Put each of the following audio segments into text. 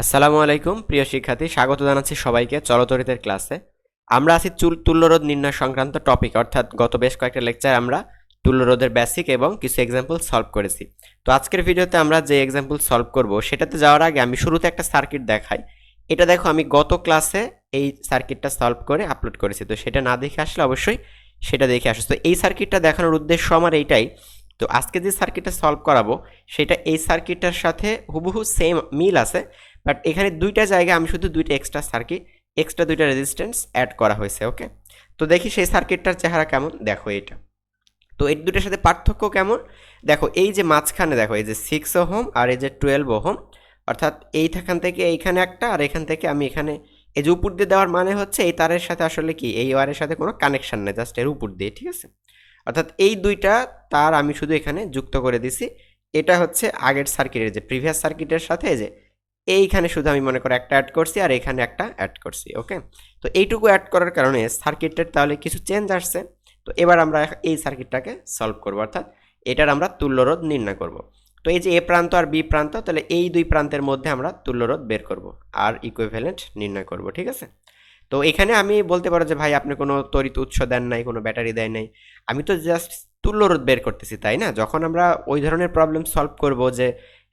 আসসালামু আলাইকুম, প্রিয় শিক্ষার্থী। স্বাগত জানাচ্ছি সবাইকে চলতরিতের ক্লাসে। আমরা আছি চুল তুল্যরোধ নির্ণয় সংক্রান্ত টপিক অর্থাৎ গত বেশ কয়েকটা লেকচার আমরা তুল্যরোধের বেসিক এবং কিছু এক্সাম্পল সলভ করেছি। তো আজকের ভিডিওতে আমরা যে এক্সাম্পল সলভ করব, সেটাতে যাওয়ার আগে আমি শুরুতে একটা সার্কিট দেখাই। এটা দেখো, আমি গত ক্লাসে এই সার্কিটটা সলভ করে আপলোড করেছি। তো সেটা না দেখে আসলে অবশ্যই সেটা দেখে আসো। তো এই সার্কিটটা দেখানোর উদ্দেশ্য আমার এইটাই। তো আজকে যে সার্কিটটা সলভ করাবো, সেটা এই সার্কিটটার সাথে হুবহু সেম মিল আছে। বাট এখানে দুইটা জায়গায় আমি শুধু দুইটা এক্সট্রা সার্কিট এক্সট্রা দুইটা রেজিস্ট্যান্স অ্যাড করা হয়েছে ওকে তো দেখি সেই সার্কিটটার চেহারা কেমন? দেখো এটা তো এই দুটোর সাথে পার্থক্য কেমন? দেখো এই যে মাঝখানে, দেখো এই যে সিক্স ওহম আর এই যে টুয়েলভ ওহম, অর্থাৎ এইখান থেকে এইখানে একটা আর এখান থেকে আমি এখানে, এই যে উপর দিয়ে দেওয়ার মানে হচ্ছে এই তারের সাথে আসলে কি? এই ওয়ারের সাথে কোনো কানেকশান নেই জাস্ট এর উপর দিয়ে, ঠিক আছে? অর্থাৎ এই দুইটা তার আমি শুধু এখানে যুক্ত করে দিছি। এটা হচ্ছে আগের সার্কিটের যে প্রিভিয়াস সার্কিটের সাথে যে এইখানে শুধু আমি মনে করো একটা অ্যাড করছি আর এখানে একটা অ্যাড করছি ওকে তো এইটুকু অ্যাড করার কারণে সার্কিটটার তাহলে কিছু চেঞ্জ আসছে। তো এবার আমরা এই সার্কিটটাকে সলভ করব, অর্থাৎ এটার আমরা তুল্যরোধ নির্ণয় করব। তো এই যে এ প্রান্ত আর বি প্রান্ত, তাহলে এই দুই প্রান্তের মধ্যে আমরা তুল্যরোধ বের করব আর ইকুইভ্যালেন্ট নির্ণয় করব, ঠিক আছে? তো এখানে আমি বলতে পারো যে ভাই আপনি কোনো তড়িৎ উৎস দেন নাই, কোনো ব্যাটারি দেয় নাই। আমি তো জাস্ট তুল্যরোধ বের করতেছি, তাই না? যখন আমরা ওই ধরনের প্রবলেম সলভ করব যে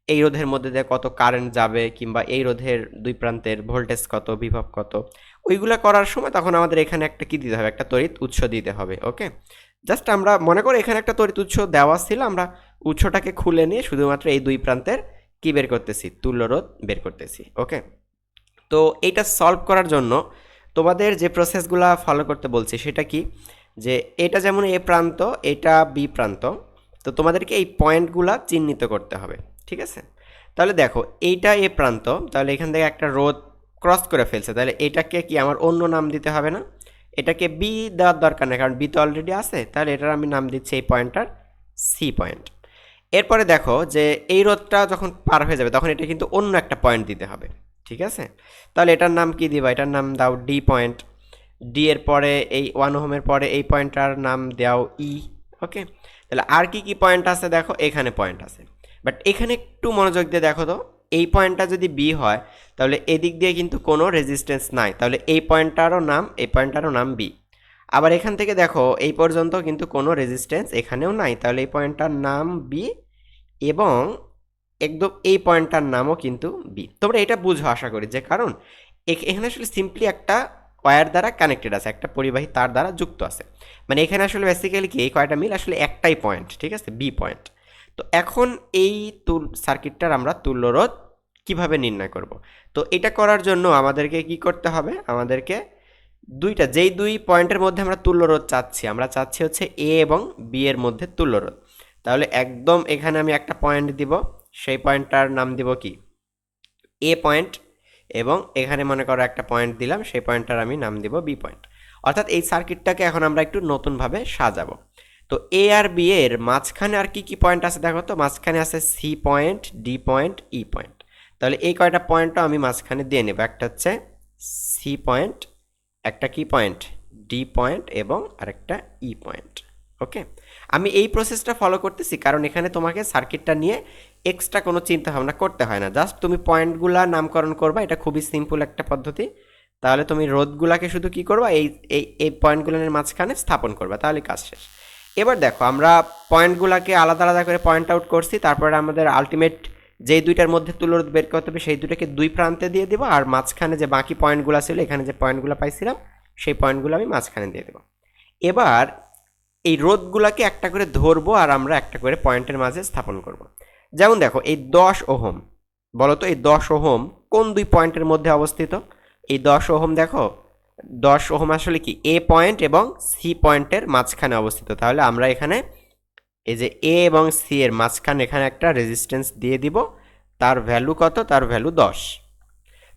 এই রোধের মধ্যে দিয়ে কত কারেন্ট যাবে কিংবা এই রোধের দুই প্রান্তের ভোল্টেজ কত, বিভব কত, ওইগুলো করার সময় তখন আমাদের এখানে একটা কী দিতে হবে? একটা তড়িৎ উৎস দিতে হবে ওকে জাস্ট আমরা মনে করি এখানে একটা তড়িৎ উৎস দেওয়া ছিল, আমরা উৎসটাকে খুলে নিয়ে শুধুমাত্র এই দুই প্রান্তের কী বের করতেছি? তুল্যরোধ বের করতেছি ওকে তো এইটা সলভ করার জন্য তোমাদের যে প্রসেসগুলো ফলো করতে বলছি সেটা কি? যে এটা যেমন এ প্রান্ত, এটা বি প্রান্ত, তো তোমাদেরকে এই পয়েন্টগুলা চিহ্নিত করতে হবে। ঠিক আছে? তাহলে দেখো, এইটা এ প্রান্ত, তাহলে এখান থেকে একটা রোদ ক্রস করে ফেলছে, তাহলে এটাকে কি আমার অন্য নাম দিতে হবে না? এটাকে বি দেওয়ার দরকার নেই, কারণ বি তো অলরেডি আছে, তাহলে এটার আমি নাম দিচ্ছি এই পয়েন্টটার সি পয়েন্ট এরপরে দেখো যে এই রোদটা যখন পার হয়ে যাবে, তখন এটা কিন্তু অন্য একটা পয়েন্ট দিতে হবে, ঠিক আছে? তাহলে এটার নাম কি দিবা? এটার নাম দাও ডি পয়েন্ট ডি এর পরে এই ওয়ান হোমের পরে এই পয়েন্টটার নাম দাও ই ওকে তাহলে আর কি কি পয়েন্ট আছে দেখো? এখানে পয়েন্ট আছে। বাট এখানে একটু মনোযোগ দিয়ে দেখো তো, এই পয়েন্টটা যদি বি হয়, তাহলে এদিক দিয়ে কিন্তু কোনো রেজিস্ট্যান্স নাই। তাহলে এই পয়েন্টটারও নাম, এই পয়েন্টটারও নাম বি আবার এখান থেকে দেখো, এই পর্যন্ত কিন্তু কোনো রেজিস্ট্যান্স এখানেও নাই। তাহলে এই পয়েন্টটার নাম বি এবং একদম এই পয়েন্টটার নামও কিন্তু বি তোমরা এটা বুঝো, আশা করি, যে কারণ এখানে আসলে সিম্পলি একটা ওয়্যার দ্বারা কানেক্টেড আছে, একটা পরিবাহী তার দ্বারা যুক্ত আছে। মানে এখানে আসলে বেসিক্যালি কি, এই কয়টা মিল? আসলে একটাই পয়েন্ট ঠিক আছে? বি পয়েন্ট তো এখন এই তুল, সার্কিটটার আমরা তুল্যরোধ কীভাবে নির্ণয় করব? তো এটা করার জন্য আমাদেরকে কি করতে হবে? আমাদেরকে দুইটা, যেই দুই পয়েন্টের মধ্যে আমরা তুল্যরোধ চাচ্ছি, আমরা চাচ্ছি হচ্ছে এ এবং বি এর মধ্যে তুল্যরোধ। তাহলে একদম এখানে আমি একটা পয়েন্ট দিব, সেই পয়েন্টটার নাম দিব কি? এ পয়েন্ট এবং এখানে মনে করো একটা পয়েন্ট দিলাম, সেই পয়েন্টটার আমি নাম দিব বি পয়েন্ট। অর্থাৎ এই সার্কিটটাকে এখন আমরা একটু নতুনভাবে সাজাবো। তো এ আর বি এর মাঝখানে আর কি কি পয়েন্ট আছে দেখো তো? মাঝখানে আছে C point D point E point তাহলে এই কয়টা পয়েন্টও আমি মাঝখানে দিয়ে নেব। একটা হচ্ছে সি পয়েন্ট একটা কি পয়েন্ট ডি পয়েন্ট এবং আরেকটা ই পয়েন্ট ওকে আমি এই প্রসেসটা ফলো করতেছি কারণ এখানে তোমাকে সার্কিটটা নিয়ে এক্সট্রা কোনো চিন্তা ভাবনা করতে হয় না। জাস্ট তুমি পয়েন্টগুলা নামকরণ করবা, এটা খুবই সিম্পল একটা পদ্ধতি। তাহলে তুমি রোদগুলাকে শুধু কি করবা? এই এই পয়েন্টগুলোর মাঝখানে স্থাপন করবা। তাহলে কাজ শেষ। এবার দেখো, আমরা পয়েন্টগুলোকে আলাদা আলাদা করে পয়েন্ট আউট করছি, তারপরে আমাদের আলটিমেট যেই দুইটার মধ্যে তুলরোধ বের করতে হবে, সেই দুটাকে দুই প্রান্তে দিয়ে দেবো, আর মাঝখানে যে বাকি পয়েন্টগুলো ছিল, এখানে যে পয়েন্টগুলো পাইছিলাম, সেই পয়েন্টগুলো আমি মাঝখানে দিয়ে দেবো এবার এই রোদগুলোকে একটা করে ধরবো, আর আমরা একটা করে পয়েন্টের মাঝে স্থাপন করব। যেমন দেখো, এই দশ ওহম, বলো তো এই দশ ওহম কোন দুই পয়েন্টের মধ্যে অবস্থিত এই দশ ওহম দেখো দশ ওহম আসলে কি? এ পয়েন্ট এবং সি পয়েন্টের মাঝখানে অবস্থিত। তাহলে আমরা এখানে এই যে এ এবং সি এর মাঝখানে এখানে একটা রেজিস্ট্যান্স দিয়ে দিব। তার ভ্যালু কত? তার ভ্যালু দশ।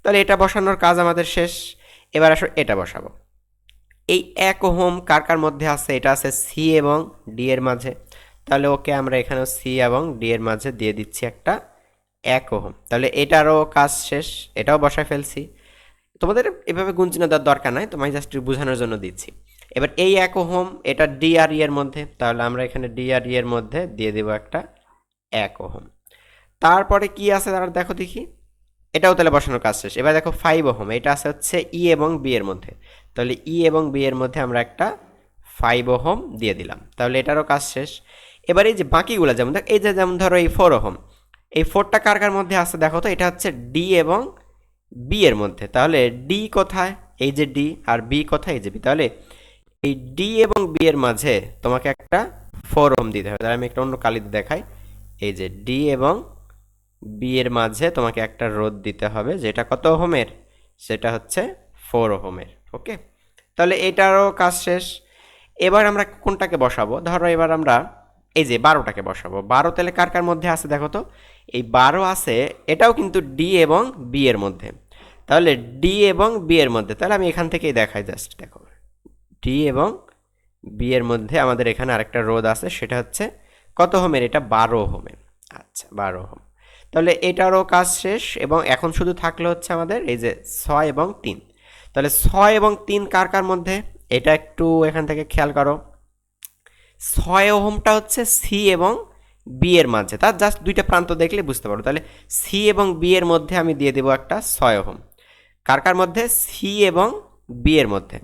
তাহলে এটা বসানোর কাজ আমাদের শেষ। এবার আসো এটা বসাবো। এই এক ওহম কার কার মধ্যে আছে? এটা আছে সি এবং ডি এর মাঝে। তাহলে ওকে আমরা এখানেও সি এবং ডি এর মাঝে দিয়ে দিচ্ছি একটা এক ওহম। তাহলে এটারও কাজ শেষ। এটাও বসায় ফেলছি। তোমাদের এভাবে গুঞ্চিনা দেওয়ার দরকার নাই, তোমায় জাস্ট বোঝানোর জন্য দিচ্ছি। এবার এই এক ওহম, এটা ডিআরই এর মধ্যে, তাহলে আমরা এখানে ডিআরই এর মধ্যে দিয়ে দেব একটা এক ওহম। তারপরে কি আছে তারা দেখো দেখি। এটাও তাহলে বসানোর কাজ শেষ। এবার দেখো ফাইভ ওহম, এটা আছে হচ্ছে ই এবং বি এর মধ্যে। তাহলে ই এবং বি এর মধ্যে আমরা একটা ফাইভ ওহম দিয়ে দিলাম। তাহলে এটারও কাজ শেষ। এবার এই যে বাকিগুলো, যেমন দেখ, এই যে, যেমন ধরো এই ফোর ওহম, এই ফোরটা কার কার মধ্যে আছে দেখো তো? এটা হচ্ছে ডি এবং বি এর মধ্যে। তাহলে ডি কোথায়? এই যে ডি আর বি কোথায়? এই যে বি তাহলে এই ডি এবং বি এর মাঝে তোমাকে একটা ফোর ওহম দিতে হবে। তাহলে আমি একটা অন্য কালিতে দেখাই। এই যে ডি এবং বি এর মাঝে তোমাকে একটা রোদ দিতে হবে। যেটা কত ওহমের? সেটা হচ্ছে ফোর ওহমের। ওকে তাহলে এটারও কাজ শেষ। এবার আমরা কোনটাকে বসাবো? ধরো এবার আমরা এই যে বারোটাকে বসাবো। বারো তাহলে কার কার মধ্যে আছে দেখো তো? এই বারো আছে, এটাও কিন্তু ডি এবং বি এর মধ্যে। তাহলে ডি এবং বি এর মধ্যে, তাহলে আমি এখান থেকেই দেখাই জাস্ট দেখো। ডি এবং বি এর মধ্যে আমাদের এখানে আরেকটা রোদ আছে, সেটা হচ্ছে কত হোমের এটা বারো হোমের আচ্ছা বারো হোম তাহলে এটারও কাজ শেষ, এবং এখন শুধু থাকলে হচ্ছে আমাদের এই যে ছয় এবং তিন। তাহলে ছয় এবং তিন কার কার মধ্যে? এটা একটু এখান থেকে খেয়াল করো। ছয় ওহমটা হচ্ছে সি এবং বি এর মাঝে। তার জাস্ট দুইটা প্রান্ত দেখলে বুঝতে পারো। তাহলে সি এবং বি এর মধ্যে আমি দিয়ে দেবো একটা ছয় ওহম। কার কার মধ্যে? সি এবং বি এর মধ্যে।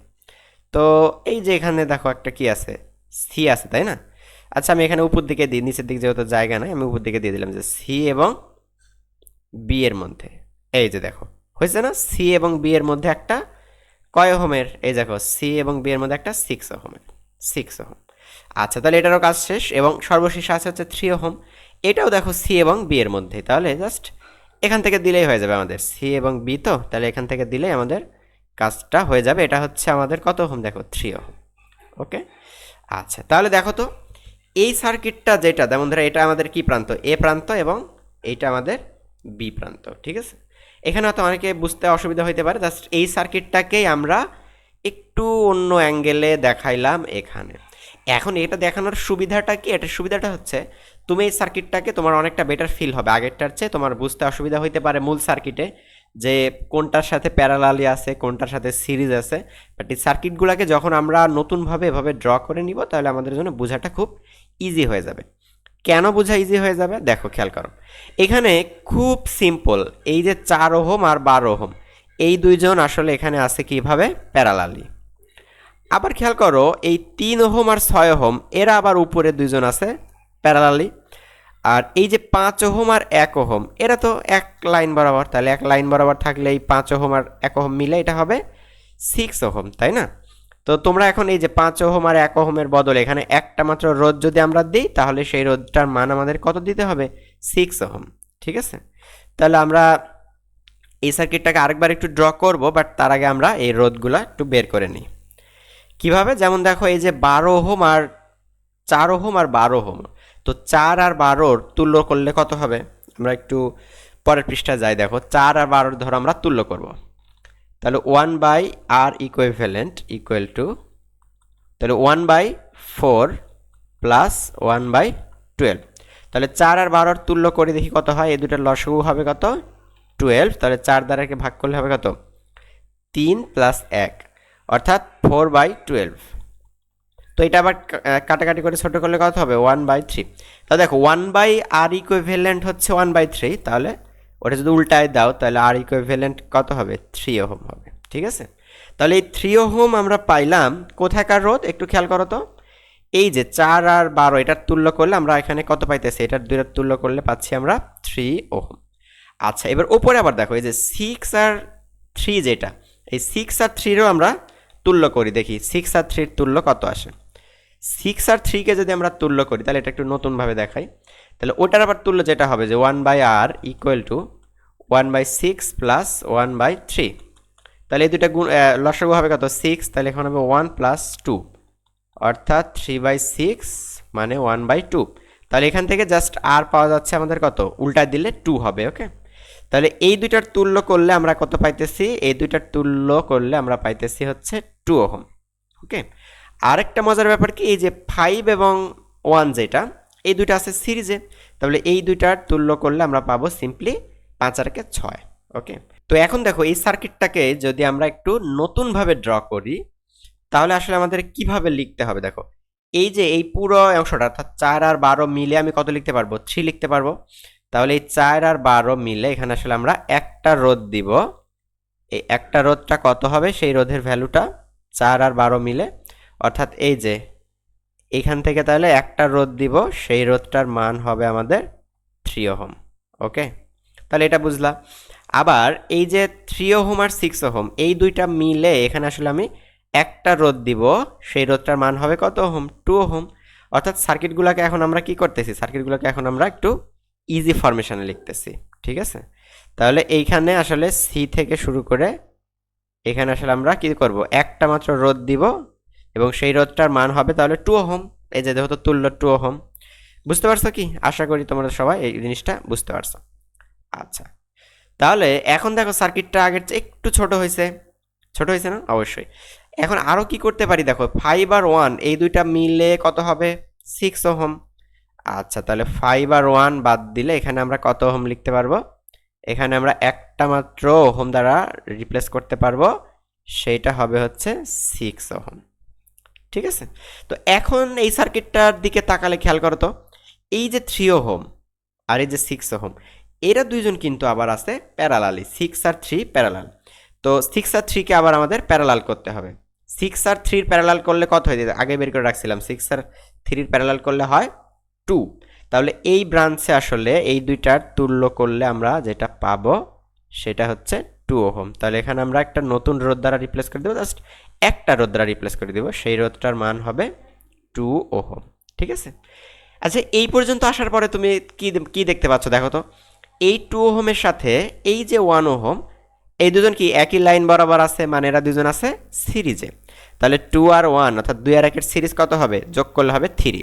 তো এই যে এখানে দেখো একটা কি আছে? সি আছে, তাই না? আচ্ছা আমি এখানে উপর দিকে দিই, নিচের দিকে যেহেতু জায়গা নাই, আমি উপর দিকে দিয়ে দিলাম যে সি এবং বি এর মধ্যে। এই যে দেখো, হয়েছে না? সি এবং বি এর মধ্যে একটা কয় ওহমের? এই দেখো, সি এবং বি এর মধ্যে একটা সিক্স ওহমের। Six ohm. আচ্ছা তাহলে এটারও কাজ শেষ এবং সর্বশেষ আছে হচ্ছে থ্রি ওহম। এটাও দেখো সি এবং বি এর মধ্যে। তাহলে জাস্ট এখান থেকে দিলেই হয়ে যাবে আমাদের সি এবং বি তো, তাহলে এখান থেকে দিলেই আমাদের কাজটা হয়ে যাবে। এটা হচ্ছে আমাদের কত ওহম? দেখো থ্রি ওহম। ওকে আচ্ছা তাহলে দেখো তো, এই সার্কিটটা যেটা, যেমন ধরো এটা আমাদের কি প্রান্ত? এ প্রান্ত এবং এইটা আমাদের বি প্রান্ত, ঠিক আছে? এখানে হয়তো অনেকে বুঝতে অসুবিধা হইতে পারে জাস্ট এই সার্কিটটাকেই আমরা একটু অন্য অ্যাঙ্গেলে দেখাইলাম এখানে। এখন এটা দেখানোর সুবিধাটা কি? এটার সুবিধাটা হচ্ছে তুমি এই সার্কিটটাকে তোমার অনেকটা বেটার ফিল হবে। আগেরটার চেয়ে তোমার বুঝতে অসুবিধা হইতে পারে মূল সার্কিটে যে কোনটার সাথে প্যারালালি আছে, কোনটার সাথে সিরিজ আছে। বাট এই সার্কিটগুলোকে যখন আমরা নতুনভাবে এভাবে ড্র করে নিব, তাহলে আমাদের জন্য বোঝাটা খুব ইজি হয়ে যাবে। কেন বোঝা ইজি হয়ে যাবে? দেখো, খেয়াল করো। এখানে খুব সিম্পল এই যে চার ওহম আর বারো ওহম, এই দুইজন আসলে এখানে আছে কীভাবে? প্যারালালি আবার খেয়াল করো, এই তিন ওহম আর ছয় ওহম, এরা আবার উপরে দুইজন আছে প্যারালালি। আর এই যে পাঁচ ওহম আর এক ওহম, এরা তো এক লাইন বরাবর, তাহলে এক লাইন বরাবর থাকলে এই পাঁচ ওহম আর এক ওহম মিলে এটা হবে সিক্স ওহম, তাই না? তো তোমরা এখন এই যে পাঁচ ওহম আর এক ওহমের বদলে এখানে একটা মাত্র রোদ যদি আমরা দিই, তাহলে সেই রোদটার মান আমাদের কত দিতে হবে? সিক্স ওহম, ঠিক আছে? তাহলে আমরা এই সার্কিটটাকে আরেকবার একটু ড্র করব বাট তার আগে আমরা এই রোদগুলো একটু বের করে নিই। কীভাবে? যেমন দেখো এই যে বারো ওহম আর চার ওহম আর বারো ওহম। তো চার আর বারোর তুল্য করলে কত হবে? আমরা একটু পরের পৃষ্ঠায় যাই, দেখো। চার আর বারোর ধরো আমরা তুল্য করব। তাহলে one by R equivalent equal to তাহলে one by four plus one by twelve তাহলে চার আর বারোর তুল্য করে দেখি কত হয়? এই দুটার লসগু হবে কত? টুয়েলভ তাহলে চার দ্বারাকে ভাগ করলে হবে কত? তিন প্লাস এক। অর্থাৎ ফোর বাই টুয়েলভ তো এটা আবার কাটাকাটি করে ছোটো করলে কত হবে? ওয়ান বাই থ্রি তাহলে দেখো ওয়ান বাই আর ইকুইভ্যালেন্ট হচ্ছে ওয়ান বাই থ্রি তাহলে ওটা যদি উল্টায় দাও, তাহলে আর ইকুইভ্যালেন্ট কত হবে? থ্রি ওহম হবে, ঠিক আছে? তাহলে এই থ্রি ওহম আমরা পাইলাম কোথাকার রোধ? একটু খেয়াল করো তো। এই যে চার আর বারো, এটার তুল্য করলে আমরা এখানে কত পাইতেছি? এটার দুইটার তুল্য করলে পাচ্ছি আমরা থ্রি ওহম। আচ্ছা এবার ওপরে আবার দেখো, এই যে সিক্স আর থ্রি যেটা, এই সিক্স আর থ্রিরও আমরা তুল্য করি, দেখি সিক্স আর থ্রির তুল্য কত আসে? সিক্স আর থ্রিকে যদি আমরা তুল্য করি, তাহলে এটা একটু নতুনভাবে দেখাই। তাহলে ওটার আবার তুল্য যেটা হবে যে one by R equal to one by six plus one by three তাহলে এই দুটা গুণ লসাগু হবে কত? সিক্স তাহলে এখন হবে ওয়ান প্লাস টু অর্থাৎ থ্রি বাই সিক্স মানে ওয়ান বাই টু তাহলে এখান থেকে জাস্ট আর পাওয়া যাচ্ছে আমাদের কত? উল্টা দিলে টু হবে ওকে তাহলে এই দুইটার তুল্য করলে আমরা কত পাইতেছি? এই দুইটার তুল্য করলে আমরা পাইতেছি হচ্ছে টু ওহম ওকে আরেকটা মজার ব্যাপার কি? এই যে ফাইভ এবং ওয়ান যেটা, এই দুইটা আছে সিরিজে তাহলে এই দুইটার তুল্য করলে আমরা পাবো সিম্পলি পাঁচ আরকে ছয় ওকে তো এখন দেখো, এই সার্কিটটাকে যদি আমরা একটু নতুনভাবে ড্র করি, তাহলে আসলে আমাদের কীভাবে লিখতে হবে? দেখো, এই যে এই পুরো অংশটা, অর্থাৎ চার আর বারো মিলে আমি কত লিখতে পারব? থ্রি লিখতে পারব। তাহলে এই চার আর বারো মিলে এখানে আসলে আমরা একটা রোদ দিব। এই একটা রোদটা কত হবে? সেই রোধের ভ্যালুটা চার আর বারো মিলে অর্থাৎ এই যে এখান থেকে তাহলে একটা রোদ দিব, সেই রোদটার মান হবে আমাদের থ্রি ওহম ওকে? তাহলে এটা বুঝলা আবার এই যে থ্রি ওহম আর সিক্স ওহম এই দুইটা মিলে এখানে আসলে আমি একটা রোদ দিব, সেই রোদটার মান হবে কত ওহম? Two ohm. অর্থাৎ সার্কিটগুলোকে এখন আমরা কি করতেছি? সার্কিটগুলোকে এখন আমরা একটু ইজি ফরমেশনে লিখতেছি, ঠিক আছে? তাহলে এইখানে আসলে সি থেকে শুরু করে এখানে আসলে আমরা কি করব? একটা মাত্র রোদ দিব এবং সেই রোদটার মান হবে তাহলে টু হোম এই যে যেহেতু তুল্য টু হোম বুঝতে পারছ কি? আশা করি তোমরা সবাই এই জিনিসটা বুঝতে পারছ। আচ্ছা। তাহলে এখন দেখো সার্কিটটা আগের চেয়ে একটু ছোট হয়েছে। ছোট হয়েছে না? অবশ্যই। এখন আরও কি করতে পারি দেখো? ফাইভ আর ওয়ান এই দুইটা মিলে কত হবে? সিক্স ওহম আচ্ছা তাহলে ফাইভ আর ওয়ান বাদ দিলে এখানে আমরা কত ওহম লিখতে পারব? এখানে আমরা একটা মাত্র ওহম দ্বারা রিপ্লেস করতে পারব। সেইটা হবে হচ্ছে সিক্স ওহম ঠিক আছে? তো এখন এই সার্কিটটার দিকে তাকালে খেয়াল করো তো, এই যে থ্রি ওহম আর এই যে সিক্স ওহম এরা দুইজন কিন্তু আবার আছে প্যারালালি সিক্স আর থ্রি প্যারালাল তো সিক্স আর থ্রিকে আবার আমাদের প্যারালাল করতে হবে। সিক্স আর থ্রির প্যারালাল করলে কত হয়ে? যেত আগে বের করে রাখছিলাম সিক্স আর থ্রির প্যারালাল করলে হয় টু তাহলে এই ব্রাঞ্চে আসলে এই দুইটার তুল্য করলে আমরা যেটা পাবো সেটা হচ্ছে টু ওহম তাহলে এখানে আমরা একটা নতুন রোদ দ্বারা রিপ্লেস করে দেবো। জাস্ট একটা রোদ দ্বারা রিপ্লেস করে দেবো, সেই রোদটার মান হবে টু ওহম, ঠিক আছে? আচ্ছা এই পর্যন্ত আসার পরে তুমি কি কি দেখতে পাচ্ছ দেখো তো? এই টু ওহমের সাথে এই যে ওয়ান ওহম, এই দুজন কি একই লাইন বরাবর আছে? মানে এরা দুজন আছে সিরিজে তাহলে টু আর ওয়ান অর্থাৎ দুই আর একের সিরিজ কত হবে? যোগ করলে হবে থ্রি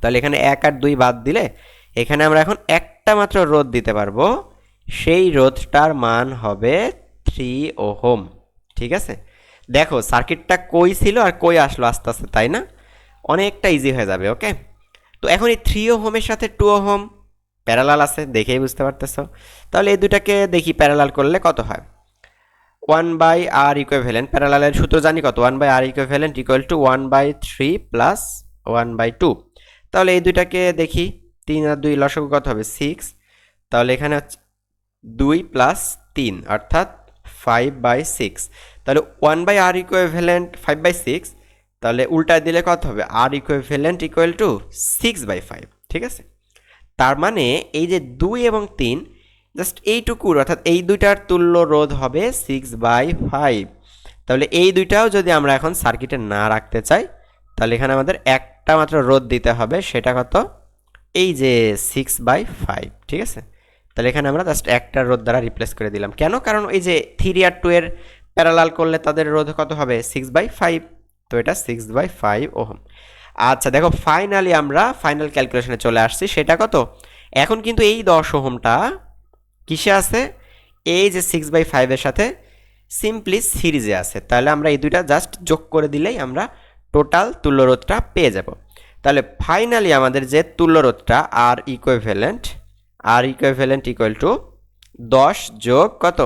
তাহলে এখানে এক আর দুই বাদ দিলে এখানে আমরা এখন একটা মাত্র রোদ দিতে পারব, সেই রোদটার মান হবে থ্রি ওহম, ঠিক আছে? দেখো সার্কিটটা কই ছিল আর কই আসলো আস্তে আস্তে, তাই না? অনেকটা ইজি হয়ে যাবে ওকে তো এখন এই থ্রি ও হোমের সাথে টু ও হোম প্যারালাল আছে, দেখেই বুঝতে পারতেছো। তাহলে এই দুটাকে দেখি প্যারালাল করলে কত হয়? ওয়ান বাই আর ইকুইভ্যালেন্ট প্যারালালের সূত্র জানি কত? One by R equivalent equal to one by three plus one by two তাহলে এই দুইটাকে দেখি, তিন আর দুই লসক কত হবে? সিক্স তাহলে এখানে দুই প্লাস তিন, অর্থাৎ ফাইভ বাই সিক্স তাহলে one by R equivalent five by six তাহলে উল্টায় দিলে কত হবে? R equivalent equal to six by five ঠিক আছে? তার মানে এই যে দুই এবং তিন জাস্ট এইটুকুর অর্থাৎ এই দুইটার তুল্য রোধ হবে সিক্স বাই ফাইভ তাহলে এই দুইটাও যদি আমরা এখন সার্কিটে না রাখতে চাই, তাহলে এখানে আমাদের একটা মাত্র রোধ দিতে হবে, সেটা কত? এই যে সিক্স বাই ফাইভ ঠিক আছে? তাহলে এখানে আমরা জাস্ট একটা রোধ দ্বারা রিপ্লেস করে দিলাম। কেন? কারণ এই যে থ্রি আর টু এর প্যারালাল করলে তাদের রোধ কত হবে? সিক্স বাই ফাইভ তো এটা সিক্স বাই ফাইভ ওহম। আচ্ছা দেখো ফাইনালি আমরা ফাইনাল ক্যালকুলেশনে চলে আসছি। সেটা কত? এখন কিন্তু এই দশ ওহমটা কিসে আছে? এই যে সিক্স বাই ফাইভের সাথে সিম্পলি সিরিজে আছে। তাহলে আমরা এই দুইটা জাস্ট যোগ করে দিলেই আমরা টোটাল তুল্যরোধটা পেয়ে যাব। তাহলে ফাইনালি আমাদের যে তুল্যরোধটা R equivalent R equivalent equal to দশ যোগ কত?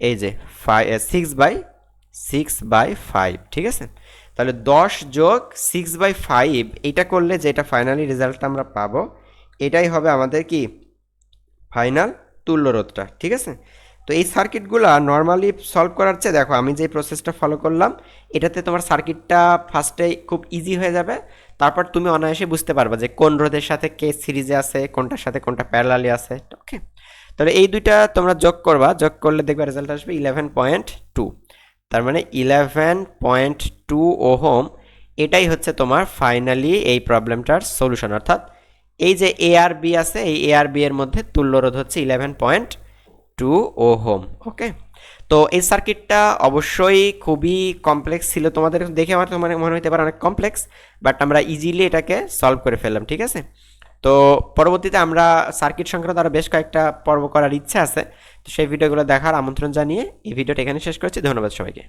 এই যে five six by six by five ঠিক আছে? তাহলে দশ যোগ সিক্স বাই ফাইভ এইটা করলে যেটা ফাইনালি রেজাল্টটা আমরা পাবো, এটাই হবে আমাদের কি? ফাইনাল তুল্যরোধটা, ঠিক আছে? তো এই সার্কিটগুলো নর্মালি সলভ করার চেয়ে দেখো, আমি যে প্রসেসটা ফলো করলাম, এটাতে তোমার সার্কিটটা ফার্স্টে খুব ইজি হয়ে যাবে। তারপর তুমি অনায়াসে বুঝতে পারবে যে কোন রোধের সাথে কে সিরিজে আছে, কোনটার সাথে কোনটা প্যারালালি আছে ওকে তাহলে এই দুইটা তোমরা যোগ করবা, যোগ করলে দেখবে রেজাল্ট আসবে ইলেভেন পয়েন্ট টু তার মানে ইলেভেন পয়েন্ট টু ওহম, এটাই হচ্ছে তোমার ফাইনালি এই প্রবলেমটার সলিউশন অর্থাৎ এই যে এ আর বি আছে, এই এ আর বি এর মধ্যে তুল্যরোধ হচ্ছে eleven point two ohm okay তো এই সার্কিটটা অবশ্যই খুবই কমপ্লেক্স ছিল তোমাদের, দেখে আমার তোমার মনে হতে পারে অনেক কমপ্লেক্স বাট আমরা ইজিলি এটাকে সলভ করে ফেললাম, ঠিক আছে? তো পরবর্তীতে আমরা সার্কিট সংক্রান্ত আরও বেশ কয়েকটা পর্ব করার ইচ্ছা আছে। তো সেই ভিডিওগুলো দেখার আমন্ত্রণ জানিয়ে এই ভিডিওটা এখানে শেষ করছি। ধন্যবাদ সবাইকে।